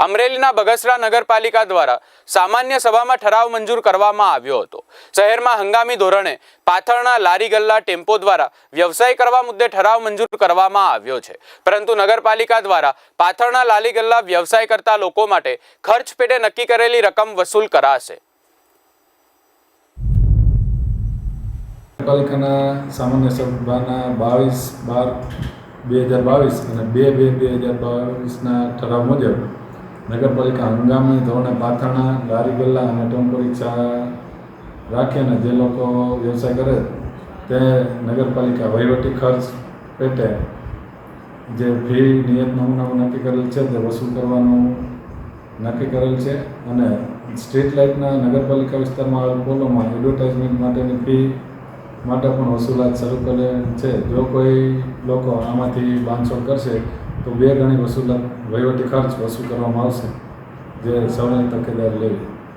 અમરેલીના બગસરા નગરપાલિકા દ્વારા સામાન્ય સભામાં ઠરાવ મંજૂર કરવામાં આવ્યો હતો. શહેરમાં હંગામી ધોરણે પાથળના લારી ગલ્લા ટેમ્પો દ્વારા વ્યવસાય કરવા મુદ્દે ઠરાવ મંજૂર કરવામાં આવ્યો છે. પરંતુ નગરપાલિકા દ્વારા પાથળના લારી ગલ્લા વ્યવસાય કરતા લોકો માટે ખર્ચ પેટે નક્કી કરેલી રકમ વસૂલ કરાશે. નગરપાલિકાના સામાન્ય સભાના બાવીસ બાર બે હજાર બાવીસ અને બે બે બે હજાર બાવીસના ઠરાવ મુજબ નગરપાલિકા હંગામી ધોરણે પાથરણા લારી ગલ્લા અને ટેમ્પો રિક્ષા રાખીને જે લોકો વ્યવસાય કરે તે નગરપાલિકા વહીવટી ખર્ચ પેટે જે ફી, નિયત નમૂનાઓ નક્કી કરેલ છે તે વસૂલ કરવાનું નક્કી કરેલ છે અને સ્ટ્રીટ લાઇટના નગરપાલિકા વિસ્તારમાં આવેલ પોલોમાં એડવર્ટાઇઝમેન્ટ માટેની ફી માટે પણ વસૂલાત શરૂ કરેલ છે. જો કોઈ લોકો આમાંથી બાંધછોડ કરશે તો બે ગણી વસૂલાત વહીવટી ખર્ચ વસૂલ કરવામાં આવશે. જે સૌની તકેદારી લેવી.